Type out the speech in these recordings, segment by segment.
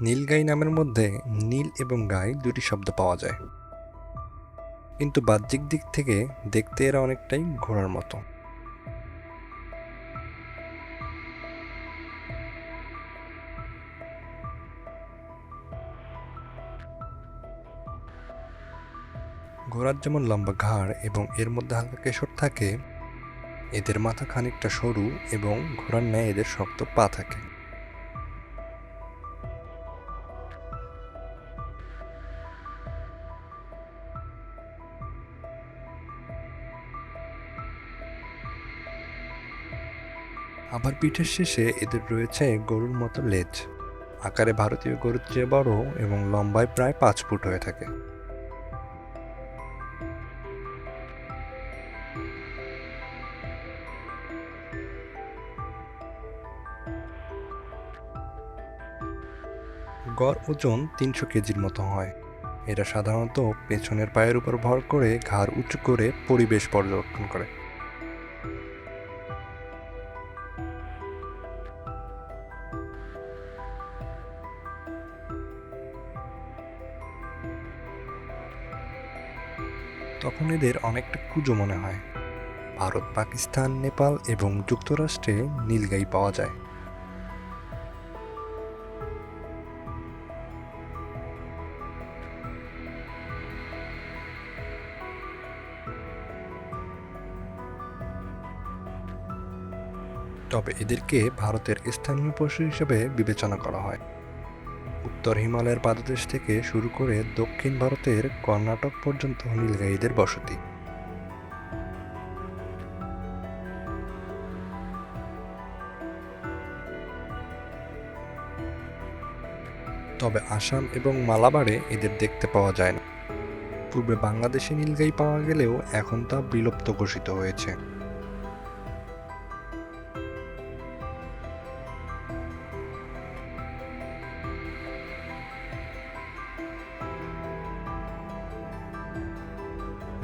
নীলগাই নামের মধ্যে নীল এবং গাই দুটি শব্দ পাওয়া যায়। কিন্তু বাহ্যিক দিক থেকে দেখতে এরা অনেকটাই ঘোড়ার মতো। ঘোড়ার যেমন লম্বা ঘাড় এবং এর মধ্যে হালকা কেশর থাকে, এদের মাথা খানিকটা সরু এবং ঘোড়ার ন্যায় এদের শক্ত পা থাকে। আবার পিঠের শেষে এদের রয়েছে গরুর মতো লেজ। আকারে ভারতীয় গরুর চেয়ে বড় এবং লম্বায় প্রায় পাঁচ ফুট হয়ে থাকে। গড় ওজন তিনশো কেজির মতো হয়। এরা সাধারণত পেছনের পায়ের উপর ভর করে ঘাড় উঁচু করে পরিবেশ পর্যবেক্ষণ করে। তখন এদের অনেকটা কুজো মনে হয়। ভারত, পাকিস্তান, নেপাল এবং যুক্তরাষ্ট্রে নীলগাই পাওয়া যায়। তবে এদেরকে ভারতের স্থানীয় পশু হিসেবে বিবেচনা করা হয়। উত্তর হিমালয়ের পাদদেশ থেকে শুরু করে দক্ষিণ ভারতের কর্ণাটক পর্যন্ত নীলগাইদের বসতি। তবে আসাম এবং মালাবারে এদের দেখতে পাওয়া যায় না। পূর্বে বাংলাদেশে নীলগাই পাওয়া গেলেও এখন তা বিলুপ্ত ঘোষিত হয়েছে।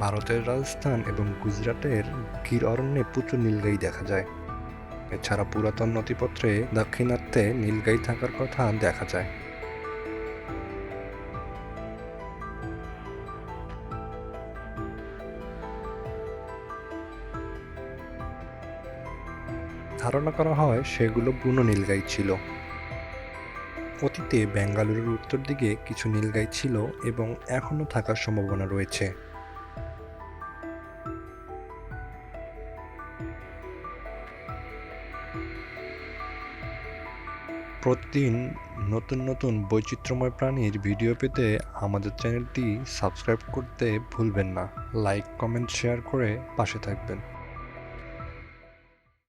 ভারতের রাজস্থান এবং গুজরাটের গির অরণ্যে প্রচুর নীলগাই দেখা যায়। এছাড়া পুরাতন নথিপত্রে দাক্ষিণাত্যে নীলগাই থাকার কথা দেখা যায়। ধারণা করা হয় সেগুলো বুনো নীলগাই ছিল। অতীতে বেঙ্গালুরুর উত্তর দিকে কিছু নীলগাই ছিল এবং এখনও থাকার সম্ভাবনা রয়েছে। প্রতিদিন নতুন নতুন বৈচিত্র্যময় প্রাণীর ভিডিও পেতে আমাদের চ্যানেলটি সাবস্ক্রাইব করতে ভুলবেন না। লাইক, কমেন্ট, শেয়ার করে পাশে থাকবেন।